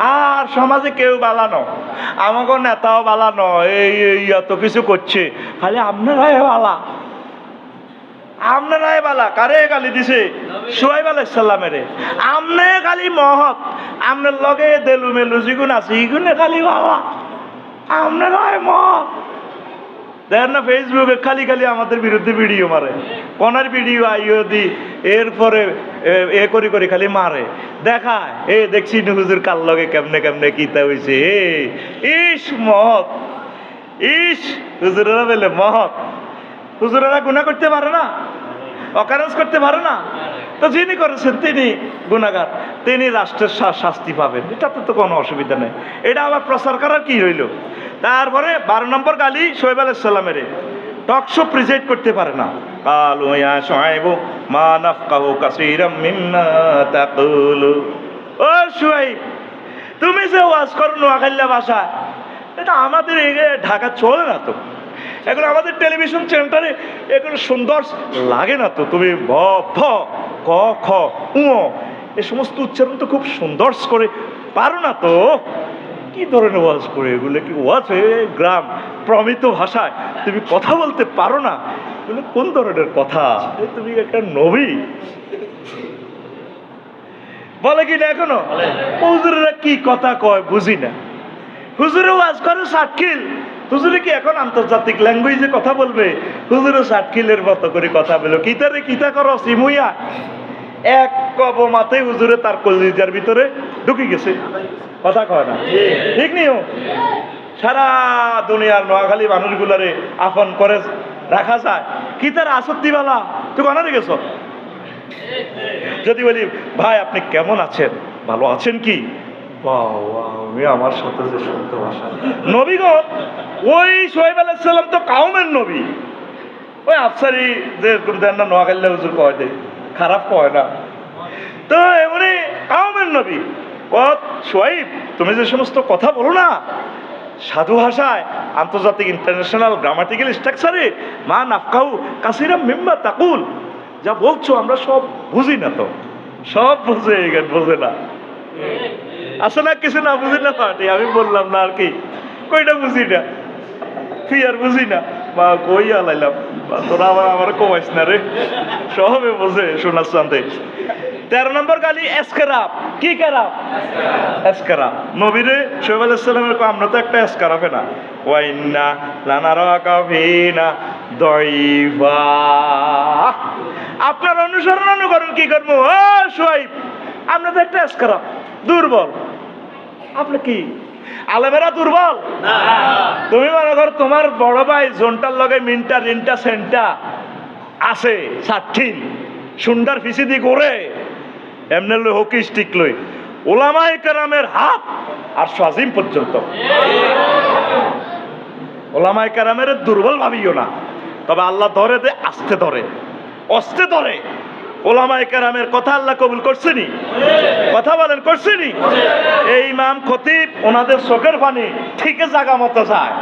আর সমাজে কেউ বালানো আমাকে নেতাও বালানো এই এই, এত কিছু করছে। খালি আপনারাই বালা। আপনারাই বালা, কারে গালি দিছে? সোহাইব আলাইসাল্লামের আমনে খালি মহৎ আপনার লগে দেলু মেলু জিগুন আছে, ইগুনে খালি বাবা আপনারাই মহৎ। দেখেন না ফেসবুকে খালি খালি আমাদের বিরুদ্ধে ভিডিও মারে। কোনার ভিডিও আইও দি। এরপরে, এ- করি করি খালি মারে। দেখা, এ দেখছি হুজুর কাল লগে কেমনে কেমনে কিতা হয়েছে ইস মহৎ, ইস, হুজুরেরা বলে মহৎ। হুজুরেরা গুণা করতে পারে না অকারেন্স করতে পারে না। তো যিনি করেছেন তিনি গুণাগার তিনি রাষ্ট্রের শাস্তি পাবেন। এটাতে তো কোনো অসুবিধা নেই। এটা আবার প্রচার করার কি হইল তারপরে বারো নম্বর গালি সোহেব আলাইসাল্লামের টকশো প্রেজেন্ট করতে পারে না। কালু ইয়া সোহেব মা নাফকাহু কাসীরাম মিম্মা তাকুলু। ও সোহেব তুমি যে ওয়াজ করো নোয়াখাল্লা ভাষা এটা আমাদের ঢাকা চলে না তো? এখন আমাদের টেলিভিশন চ্যানেলটারে এগুলো সুন্দর লাগে না তো? তুমি ভ ফ ক, খ উ এ সমস্ত উচ্চারণ তো খুব সুন্দর করে পারো না তো? কি ধরনের ওয়াজ করে? এগুলো কি ওয়াজ হয়ে গ্রাম প্রমিত ভাষায়? তুমি কথা বলতে পারো না। এগুলো কোন ধরনের কথা? তুমি একটা নবী। বলে কি না এখনও? হুজুরেরা কি কথা কয় বুঝি না। হুজুরে ওয়াজ করে সাতকিল হুজুরে কি এখন আন্তর্জাতিক ল্যাঙ্গুয়েজে কথা বলবে? হুজুরে সাতকিলের মতো করে কথা বলো কিতারে কিতা করো সিমুইয়া। এক কবমাতে হুজুরে তার কলিজার ভিতরে ঢুকে গেছে। কথা কয় না। ঠিক নিও। সারা দুনিয়ার নোয়াখালী মানুষগুলারে আপন করে রাখা যায়। কি তার আসত্তিবালা তুই অনারে গেছ? যদি বলি, ভাই, আপনি কেমন আছেন? ভালো আছেন কি? আমি আমার সাথে যে শুনতে ভাষা নবীগণ ওই সোহেব আলাইসাল্লাম তো কাউমের নবী। ওই আফসারি যে দেন না নোয়াখাল্লা হুজুর কয় দে, খারাপ কয় না। তো এমনি কাউমের নবী। সোহেব তুমি যে সমস্ত কথা বলো না। সাধু ভাষায় আন্তর্জাতিক ইন্টারন্যাশনাল গ্রামাটিক্যাল স্ট্রাকচারে মা নাফকাউ কাসিরা মিম্মা তাকুল। যা বলছো আমরা সব বুঝি না তো। সব বুঝে, এখানে বোঝে না। আসলে না কিছু না বুঝি না পার্টি? আমি বললাম না আর কি। কইটা বুঝি না? তুই আর বুঝি না? বা কই আলাইলাম? তোরা আবার আমার কমাইস না রে। সবে বোঝে চান্দে। তেরো নম্বর গালি এসকেরাপ কি কেরাপ এসকারা নবীরে শোয়েব আলাইসাল্লামের কো আমরা তো একটা এসকারাফে না? ওয়াইন্না লানারা কাফিনা দইফা। আপনার অনুসরণ অনুকরণ কি করব? ও সোয়াইব আমরা তো একটা এসকারাফ দুর্বল। আপনি কি? আলেমেরা দুর্বল? তুমি মনে করো তোমার বড় ভাই জোনটার লগে মিনটা রিনটা সেন্টা আছে ষাটঠিন সুন্দর ফিসিদি করে। এমনি লই হকি স্টিক লই। ওলামাই কারামের হাত আর সাজিম পর্যন্ত। ওলামাই কারামের দুর্বল ভাবিও না। তবে আল্লাহ ধরে দে, আস্তে ধরে। অস্তে ধরে। ওলামাই কারামের কথা আল্লাহ কবুল করছেনি কথা বলেন করছেনি এই ইমাম খতিব ওনাদের চোখের পানি ঠিকই জাগা মতো যায়।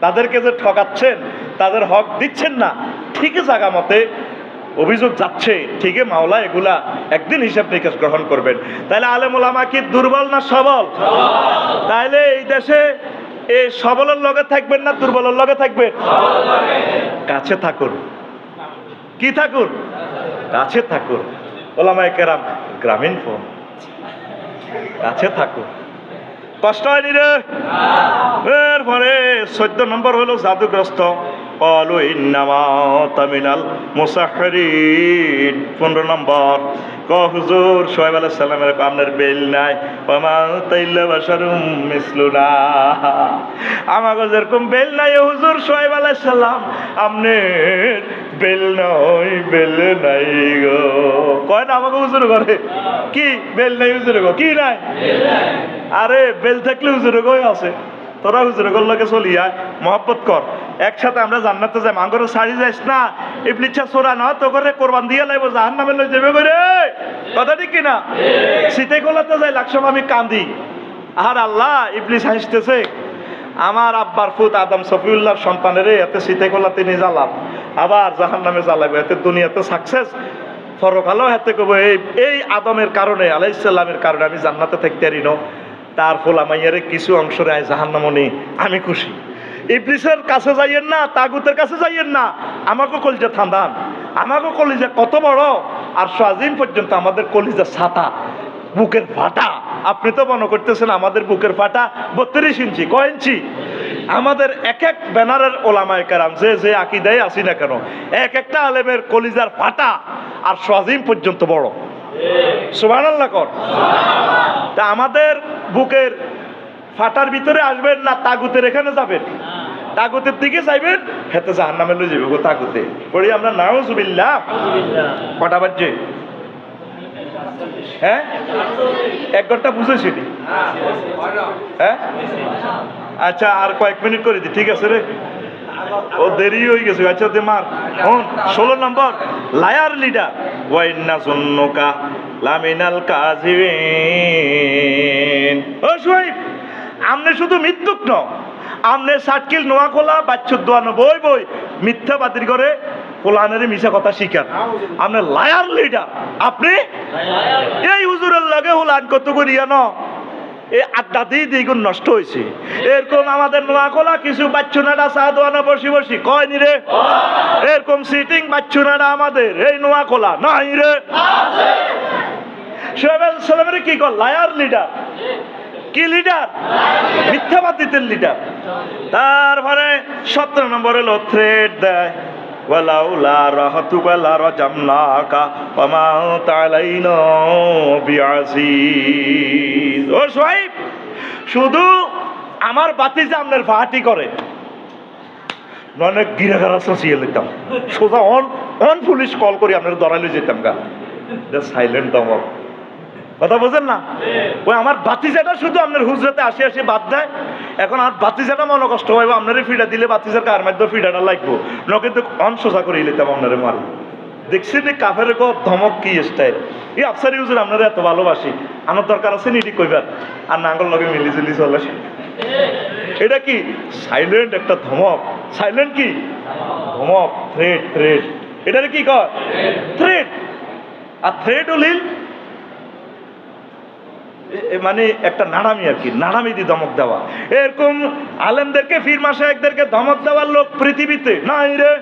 তাদেরকে যে ঠকাচ্ছেন, তাদের হক দিচ্ছেন না, ঠিকই জাগা মতে অভিযোগ যাচ্ছে, ঠিকই মাওলা, এগুলা একদিন হিসাব নিকাশ গ্রহণ করবেন। তাহলে আলেম ওলামা কি দুর্বল না সবল? তাইলে এই দেশে এই সবলের লগে থাকবেন না দুর্বলের লগে থাকবেন? কাছে থাকুন। কি থাকুন? কাছে থাকুন। ওলামায় কেরাম, গ্রামীণ ফোন। কাছে থাকুন। কষ্ট হয়নি রে? এরপরে চোদ্দ নম্বর হলো জাদুগ্রস্ত। কলু ইন্নামা তামিনাল মুসাহরিন পনেরো নম্বর ক হুজুর, সোহেব আলাহ সাল্লামের আপনার বেল নাই। ওমা তাইল্লা বাসারুম মিসলুনা। আমাকে যেরকম বেল নাই হুজুর, সোহেব আলাহ সাল্লাম আপনার বেল নাই বেল নাই গো। কয় না আমাকে হুজুর করে কি বেল নাই হুজুর গো কি নাই? আরে, বেল থাকলে হুজুরে গই আছে। তোরা হুজুরে গল্লাকে চলিয়া মহব্বত কর। একসাথে আমরা জান্নাতে যাই। মাঙ্গরে শাড়ি যাইস না ইবলিচ্ছা সোরা না, তো করে কোরবান দিয়ে লাইব জাহান নামে লই যাবে করে কথা ঠিক কিনা? শীতে গোলাতে যাই লাকসম আমি কান্দি। আর আল্লাহ, ইবলিস হাসতেছে, আমার আব্বার ফুত আদম সফিউল্লাহর সন্তানের এতে শীতে গোলাতে নিয়ে জ্বালাম আবার জাহান নামে জ্বালাবে এতে দুনিয়াতে সাকসেস ফরকালও হাতে কব এই এই আদমের কারণে আলাইসাল্লামের কারণে আমি জান্নাতে থাকতে পারি ন। তার ফোলা মাইয়ারে কিছু অংশ রায় জাহান্নামনি আমি খুশি। ইবলিসের কাছে যাইয়েন না, তাগুতের কাছে যাইয়েন না আমাকে কলিজা থান্দান। আমাকে কলিজা কত বড়, আর সাজিন পর্যন্ত আমাদের কলিজা ছাতা, বুকের ফাটা। আপনি তো মনে করতেছেন আমাদের বুকের ফাটা বত্রিশ ইঞ্চি, কয় ইঞ্চি? আমাদের এক এক ব্যানারের ওলামায় কারাম, যে যে আকিদায় আসি না কেন, এক একটা আলেমের কলিজার ফাটা, আর সাজিম পর্যন্ত বড়। সুবাহ কর। তা আমাদের বুকের ফাটার ভিতরে আসবেন না, তাগুতের এখানে যাবেন? তাগুতের দিকে যাইবেন হেতে জাহান নামে লই যাবে গো তাগুতে। পড়ি আমরা নাউজুবিল্লাহ। কটা বাজছে? হ্যাঁ? এক ঘণ্টা বুঝেছি? হ্যাঁ? আচ্ছা আর কয়েক মিনিট করে দি ঠিক আছে রে? ও দেরি হয়ে গেছে আচ্ছা দে মার। হন ষোলো নম্বর। Liar leader. ওয়াইন্না জন্নকা লামিনাল কাজিবিন ও সোহাইব আমনে শুধু মৃত্যুক ন আমনে সাটকিল নোয়া খোলা বাচ্চুর দোয়ানো বই বই। মিথ্যা বাতিল করে কোলানের মিশা কথা শিখান। আপনি লায়ার লিডার। আপনি? এই হুজুরের লগে হুলান কত করিয়া ন? এই আড্ডা দিয়ে দ্বিগুণ নষ্ট হয়েছে এরকম আমাদের নোয়াকোলা কিছু বাচ্চুনাডা চা দোয়ানো বসি বসি কয় নি রে? এরকম সিটিং বাচ্চুনাডা আমাদের এই নোয়াকোলা নাই রে। সোহেব সালামের কি কর? Liar leader. কি লিডার মিথ্যাবাদীদের লিডার তারপরে সতেরো নম্বরে হলো থ্রেড দেয়। ওয়ালাউলা রাহাতুকা লারাজামনাকা ওমা তালাইনা বিআসিস ও সোহাইব, শুধু আমার বাতি যে আপনার ফাহাটি করে। অনেক গিরাগারা সচিয়ে লিতাম সোজা অন অন পুলিশ কল করি, আপনার দরাইলে যেতাম গা। সাইলেন্ট দমক কথা বোঝেন না? ওই আমার বাতিজাটা শুধু আপনার হুজরাতে আসি আসি বাদ দেয়। এখন আর বাতিজাটা মনে কষ্ট হয় আপনারে ফিডা দিলে বাতিজার কার মধ্যে ফিডাটা লাগবো? ন কিন্তু অন সোজা করে আপনারে মারি দেখছি নি কাফের গো ধমক কি স্টাইল এই আফসারি হুজুর আপনারা এত ভালোবাসি। আমার দরকার আছে নি এটি কইবার? আর নাঙ্গল লগে মিলি জুলি চলে এটা কি? সাইলেন্ট একটা ধমক। সাইলেন্ট কি? ধমক থ্রেড থ্রেড এটারে কি কয়? থ্রেড আর থ্রেড হলিল এ মানে একটা নাড়ামি আর কি নাড়ামি দিয়ে ধমক দেওয়া। এরকম আলেমদেরকে ফির মাসায়কদেরকে ধমক দেওয়ার লোক পৃথিবীতে নাই রে।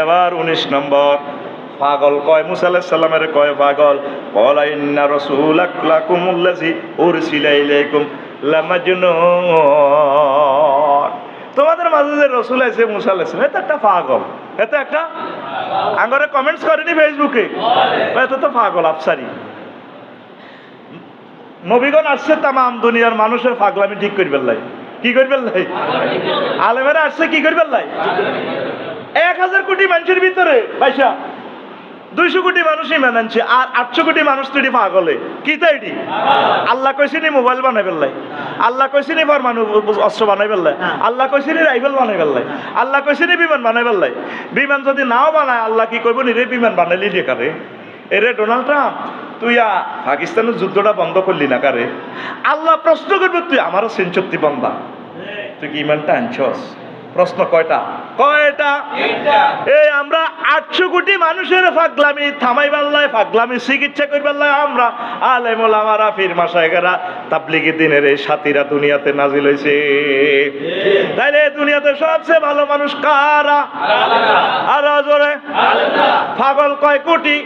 এবার উনিশ নম্বর পাগল কয় মুসা আলাইহিস সালামের কয় পাগল? কলা ইন্না রাসূলাকুমুল্লাযী উরসিলা ইলাইকুম লামাজনুন। তোমাদের মাঝে যে রসুল আছে মুসা আলাইহিস সালাম এটা একটা পাগল। এটা একটা আঙ্গরে কমেন্টস করেনি ফেসবুকে এটা তো পাগল আফসারি। নবীগণ আসছে তামাম দুনিয়ার মানুষের পাগলামি ঠিক করবেন লাই। কি করবেন লাই? আলেমেরা আসছে, কি করবেন লাই? এক হাজার কোটি মানুষের ভিতরে পয়সা দুইশো কোটি মানুষই মানানছে আর আটশো কোটি মানুষ তো এটি পাগলে। কি তো এটি? আল্লাহ কইছিনি মোবাইল বানাই পেলাই আল্লাহ কইছিনি ফরমানু অস্ত্র বানাই পেলাই আল্লাহ কইছিনি রাইফেল বানাই পেলাই আল্লাহ কইছিনি বিমান বানাই পেলাই বিমান যদি নাও বানায়, আল্লাহ কি কইব নি রে বিমান বানাইলি দিয়ে কারে? এরে ডোনাল্ড ট্রাম্প। তুই পাকিস্তানের যুদ্ধটা বন্ধ করলি না কারে? আল্লাহ প্রশ্ন করবে তুই আমারও সেঞ্চুক্তি বন্ধা। তুই কি ইমানটা আনছস? প্রশ্ন কয়টা? কয়টা? এই আমরা আটশো কোটি মানুষের ফাগলামি থামাই পাল্লায় ফাগলামি চিকিৎসা করি পাল্লায় আমরা আলেমুল আমারা ফির মাসায়কেরা তাবলিগি দিনের এই সাথীরা দুনিয়াতে নাজিল হয়েছে তাইলে দুনিয়াতে সবচেয়ে ভালো মানুষ কারা? আর জোরে। পাগল কয় কোটি?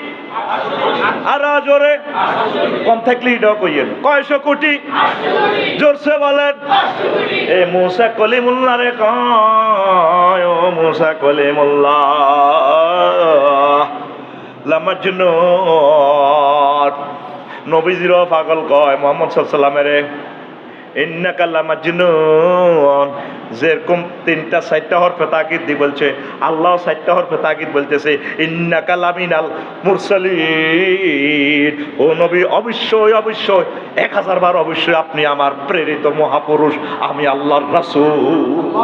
আর জোরে। কম থাকলে এটাও কইয়েন কয়শো কোটি? জোরসে বলেন। এ মুসা কলিমুল্লাহ রে কয়, ও মুসা কলিমুল্লাহ। লামাজনুন নবীজিরও পাগল কয়, মোহাম্মদ সাল্লামের। দি বলছে বলতেছে নবী, অবশ্যই অবশ্যই, এক আপনি আমার প্রেরিত মহাপুরুষ, আমি আল্লাহর রাসূল।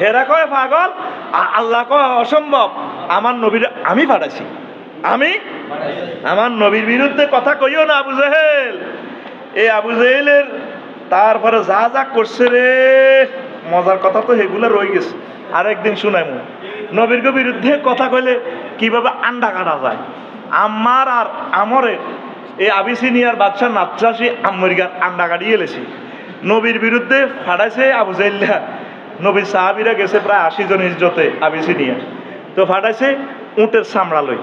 হেরা কয়, পাগল? আল্লাহ কয়, অসম্ভব। আমার নবীর, আমি পাঠাইছি। আমি? আমার নবীর বিরুদ্ধে কথা কইও না, আবু জেহেল। এই আবু জেহেলের তারপরে যা যা করছে রে, মজার কথা তো সেগুলো রয়ে গেছে। আরেকদিন শুনাই মু নবীর বিরুদ্ধে কথা কইলে কীভাবে আন্ডা কাটা যায়? আমার আর আমরে এই আবিসিনিয়ার বাচ্চা নাচ্চাসি আমেরিকার আন্ডা কাটিয়ে এলেছি নবীর বিরুদ্ধে ফাটাইছে আবু জাইল্লা নবীর সাহাবিরা গেছে প্রায় আশি জন ইজ্জতে আবিসিনিয়া তো ফাটাইছে উটের চামড়া লই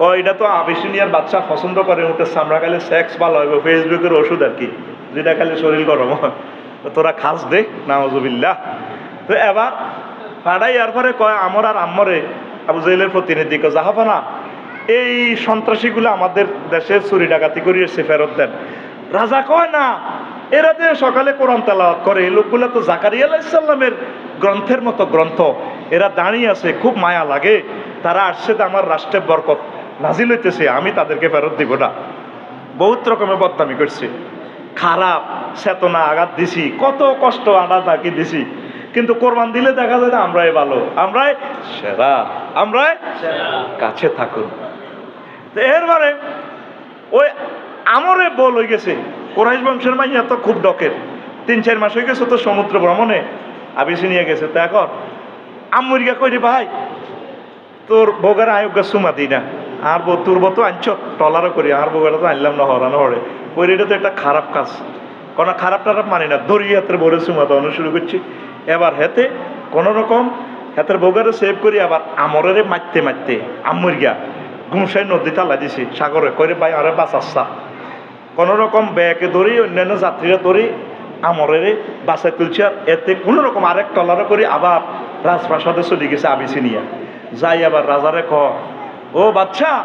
কয়, এটা তো আবিসিনিয়ার বাচ্চা পছন্দ করে উটের চামড়া খাইলে সেক্স ভালো হবে ফেসবুকের ওষুধ আর কি। যেটা খালি শরীর গরম তোরা খাস দে নাওজুবিল্লাহ তো এবার ফাড়াই আর পরে কয়, আমর আর আম্মরে আবু জাইলের প্রতিনিধি কয় জাহাফানা এই সন্ত্রাসীগুলো আমাদের দেশে চুরি ডাকাতি করে এসে ফেরত দেন। রাজা কয়, না, এরা যে সকালে কোরআন তেলাওয়াত করে, এই লোকগুলো তো জাকারিয়া আলাইসাল্লামের গ্রন্থের মতো গ্রন্থ। এরা দাঁড়িয়ে আছে, খুব মায়া লাগে। তারা আসছে আমার রাষ্ট্রের বরকত। নাজিল হইতেছে, আমি তাদেরকে ফেরত দিব না। বহুত রকমের বদনামি করছে। খারাপ, চেতনা, আঘাত দিছি, কত কষ্ট আঘাত তাকে দিছি। কিন্তু কোরবান দিলে দেখা যায় না আমরাই ভালো। আমরাই সেরা। আমরাই কাছে থাকুন। তো এরবারে ওই আমরে বল হয়ে গেছে। কোরাইশ বংশের মাইয়া তো খুব ডকের। তিন, চার মাস হয়ে গেছে তো সমুদ্র ভ্রমণে। আবিসি নিয়ে গেছে তো এখন। আমরিকা কই রে ভাই, তোর বগার আয়োগা সুমা দিই না। আর তোর বউ তো আনছ টলারও করি আর বগাটা তো আনলাম না, হরানো হরে। কই এটা তো একটা খারাপ কাজ। কোনো খারাপ টারাপ মানি না দড়িয়ে হাতের বড় সুমা তো শুরু করছি। এবার হেতে কোনো রকম হাতের বগারে সেভ করি, আবার আমরেরে মারতে মারতে আমরিয়া গুমসাই নদী তালা দিছি, সাগরে। করে ভাই, আরে বাঁচাচ্ছা। কোনো রকম ব্যাগে ধরি, অন্যান্য যাত্রীরা ধরি, আমরের বাসায় তুলছে, আর এতে কোনো রকম আরেক টলারে করে, আবার রাজপ্রাসাদে চলে গেছে আবিসিনিয়া যাই আবার রাজারে ক ও বাচ্চা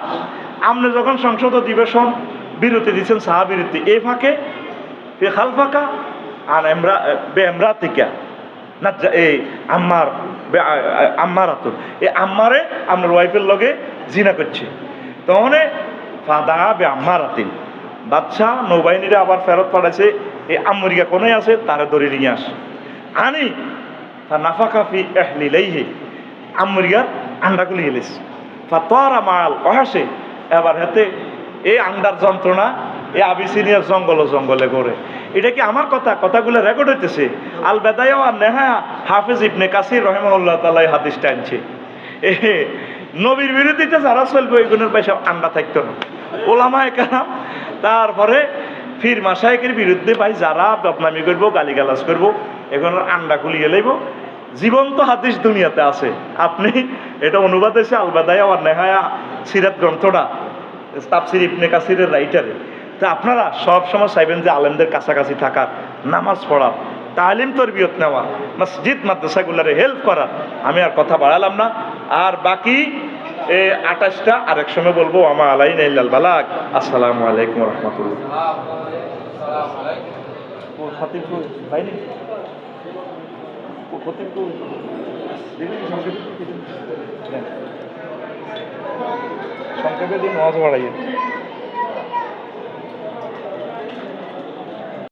আপনি যখন সংসদ অধিবেশন বিরতি দিচ্ছেন সাহা বিরতি এ ফাঁকে, এ খাল ফাঁকা, আর এমরা বে এমরাতিকা না যা- এই আম্মার আম্মার আতুর। এই আম্মারে আপনার ওয়াইফের লগে জিনা করছে। তখন ফাদা বে আম্মার আতিন। বাচ্চা, নৌবাহিনীরা আবার ফেরত পাঠাইছে এই আমেরিকা কোনে আছে, তারা ধরে নিয়ে আস। আনি তা নাফা কাফি এহলি লাইহে, আমেরিকার আন্ডাগুলি এলিস ফাতোয়ারা মাল অহাসে। এবার হাতে এই আন্ডার যন্ত্রণা, এই আবিসিনিয়ার জঙ্গল জঙ্গলে করে এটা কি আমার কথা? কথাগুলো রেকর্ড হইতেছে। আল বেদায় আর নেহা হাফিজ ইবনে কাসির রহমাউল্লাহ তালাই হাদিসটা আনছে। এ নবীর বিরোধিতা যারা চলবে ওইগুলোর পয়সা আন্ডা থাকতো না। ওলামায় কারাম, তারপরে ফির মাসায়কের বিরুদ্ধে ভাই যারা বদনামি করব, গালিগালাজ করব এগুলোর আন্ডা খুলিয়ে লইব। জীবন্ত হাদিস দুনিয়াতে আছে। আপনি এটা অনুবাদ হয়েছে আলবাদায় আর নেহায়া সিরাত গ্রন্থটা তাফসির ইবনে কাসিরের রাইটারে তা আপনারা সব সময় চাইবেন যে আলেমদের কাছাকাছি থাকার নামাজ পড়া তালিম তরবিয়ত নেওয়া মসজিদ মাদ্রাসাগুলারে হেল্প করা আমি আর কথা বাড়ালাম না। আর বাকি এ আঠাশটা আরেক সময় বলব আমা আলাইন ইল্লাল বালাক আসসালামু আলাইকুম রহমতুল্লাহ। ও খতিব কই? পাইনি? ও খতিব কই? দেখি কি সংক্ষেপে দিন? মাছ বাড়াইয়ে